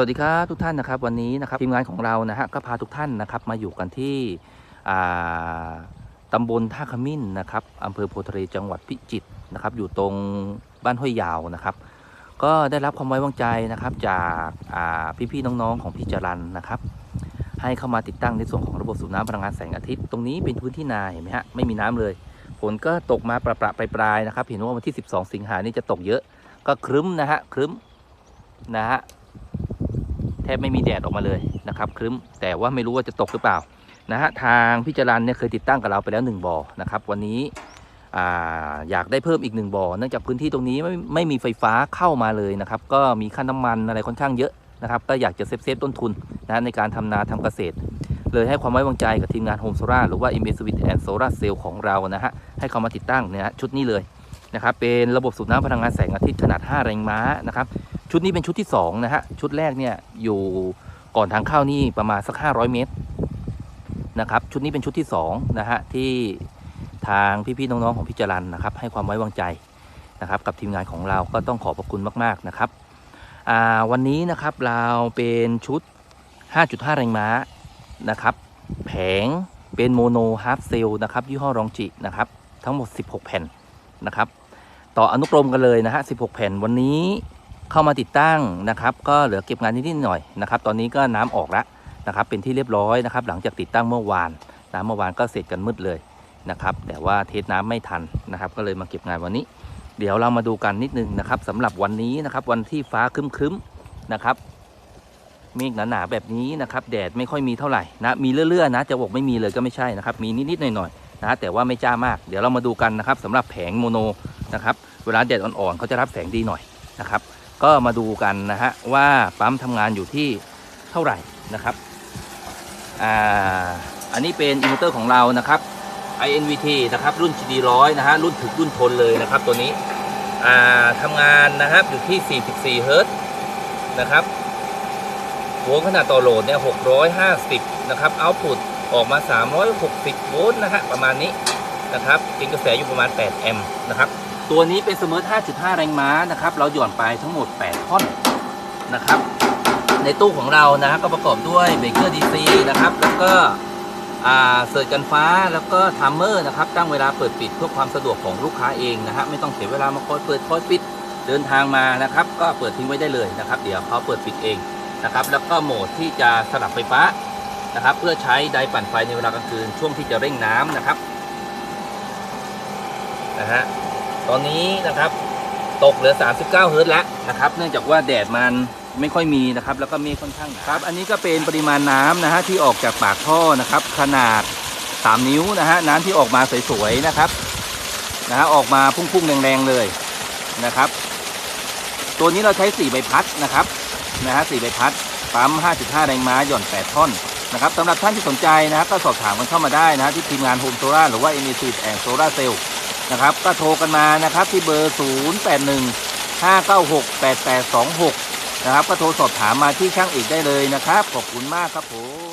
สวัสดีครับทุกท่านนะครับวันนี้นะครับทีมงานของเรานะฮะก็พาทุกท่านนะครับมาอยู่กันที่อ่าตำบลท่าขมิ้นนะครับอำเภอโพธิ์ทะเลจังหวัดพิจิตรนะครับ อยู่ตรงบ้านห้วยยาวนะครับ ก็ได้รับความไว้วางใจนะครับจากอ่าพี่ๆน้องๆของพี่จรันนะครับ ให้เข้ามาติดตั้งในส่วนของระบบสูบน้ำพลังงานแสงอาทิตย์ ตรงนี้เป็นพื้นที่นาเห็นไหมฮะไม่มีน้ำเลยฝนก็ตกมาประประปรายๆนะครับ เห็นว่าวันที่ 12 สิงหานี่จะตกเยอะ ก็ครึ้มนะฮะครึ้มนะฮะ ทบไม่มีแดดออกมาเลยนะครับครึ้มแต่ว่าไม่รู้ว่าจะตกหรือเปล่านะฮะทางพิจารันเนี่ยเคยติดตั้งกับเราไปแล้ว 1บ่อนะครับวันนี้อ่าอยากได้เพิ่มอีก1บ่อเนื่องจากพื้นที่ตรงนี้ไม่ไม่มีไฟฟ้าเข้ามาเลยนะครับ ก็มีค่าน้ำมันอะไรค่อนข้างเยอะนะครับ ก็อยากจะเซฟเซฟต้นทุนนะในการทำนาทำเกษตร เลยให้ความไว้วางใจกับทีมงานโฮมโซ l าหรือว่า m อ s w i t and Solar Cell ของเรานะฮะให้เขามาติดตั้งเนี่ยชุดนี้เลยนะครับเป็นระบบสูบน้ำพลังงานแสงอาทิตย์ขนาด 5 แรงม้านะครับ ชุดนี้เป็นชุดที่2นะฮะชุดแรกเนี่ยอยู่ก่อนทางเข้านี่ประมาณสัก 500 เมตรนะครับชุดนี้เป็นชุดที่2นะฮะที่ทางพี่ๆน้องๆของพิจารันนะครับให้ความไว้วางใจนะครับกับทีมงานของเราก็ต้องขอบพระคุณมากๆนะครับวันนี้นะครับเราเป็นชุด 5.5 แรงม้านะครับแผงเป็นโมโนฮาร์ฟเซลนะครับยี่ห้อรองจินะครับทั้งหมด 16 แผ่นนะครับต่ออนุกรมกันเลยนะฮะ 16 แผ่นวันนี้ เข้ามาติดตั้งนะครับ ก็เหลือเก็บงานนิดๆหน่อยนะครับ ตอนนี้ก็น้ำออกแล้วนะครับ เป็นที่เรียบร้อยนะครับ หลังจากติดตั้งเมื่อวานน้ำเมื่อวานก็เสร็จกันมืดเลยนะครับ แต่ว่าเทสน้ำไม่ทันนะครับ ก็เลยมาเก็บงานวันนี้ เดี๋ยวเรามาดูกันนิดนึงนะครับสำหรับวันนี้นะครับ วันที่ฟ้าครึ้มๆนะครับเมฆหนาๆแบบนี้นะครับ แดดไม่ค่อยมีเท่าไหร่นะมีเลื่อยๆนะจะบอกไม่มีเลยก็ไม่ใช่นะครับ มีนิดๆหน่อยๆนะแต่ว่าไม่จ้ามาก เดี๋ยวเรามาดูกันนะครับสำหรับแผงโมโนนะครับ เวลาแดดอ่อนๆเขาจะรับแสงดีหน่อยนะครับ ก็มาดูกันนะฮะว่าปั๊มทำงานอยู่ที่เท่าไหร่นะครับอ่าอันนี้เป็นอินเวอร์เตอร์ของเรานะครับ INVT นะครับรุ่น GD100 นะฮะรุ่นถึกรุ่นทนเลยนะครับตัวนี้อ่าทำงานนะครับอยู่ที่ 44 เฮิรต์นะครับหัวขนาดต่อโหลดเนี่ย650 นะครับเอาพุตออกมา 360 โวลต์นะฮะประมาณนี้นะครับกินกระแสอยู่ประมาณ 8 แอมป์นะครับ ตัวนี้เป็นเสมอ5.5 แรงม้านะครับ เราหย่อนไปทั้งหมด 8 ท่อนนะครับ ในตู้ของเรานะก็ประกอบด้วยเบรกเกอร์ดีซีนะครับ แล้วก็เสิร์ชกันฟ้าแล้วก็ทัมเมอร์นะครับ ตั้งเวลาเปิดปิดเพื่อความสะดวกของลูกค้าเองนะฮะไม่ต้องเสียเวลามาคอยเปิดคอยปิดเดินทางมานะครับ ก็เปิดทิ้งไว้ได้เลยนะครับ เดี๋ยวเขาเปิดปิดเองนะครับ แล้วก็โหมดที่จะสลับไฟฟ้านะครับ เพื่อใช้ไดปั่นไฟในเวลากลางคืนช่วงที่จะเร่งน้ำนะครับนะฮะ ตอนนี้นะครับตกเหลือ 39 เฮิรต์แล้วนะครับ เนื่องจากว่าแดดมันไม่ค่อยมีนะครับ แล้วก็เมฆค่อนข้างครับ อันนี้ก็เป็นปริมาณน้ำนะฮะที่ออกจากปากท่อนะครับ ขนาด 3 นิ้วนะฮะน้ำที่ออกมาสวยๆนะครับนะฮะออกมาพุ่งๆแรงๆเลยนะครับ ตัวนี้เราใช้ 4 ใบพัดนะครับนะฮะ4ใบพัดปั๊ม 5.5 แรงม้าหย่อน 8 ท่อนนะครับสำหรับท่านที่สนใจนะครับก็สอบถามกันเข้ามาได้นะฮะที่ทีมงานโฮมโซล่าหรือว่า m e c แอนโซล่าเซล นะครับ ก็โทรกันมานะครับที่เบอร์ 0 8 1 5 9 6 8 8 2 6 นะครับ ก็โทรสอบถามมาที่ช่างเอกได้เลยนะครับ ขอบคุณมากครับผม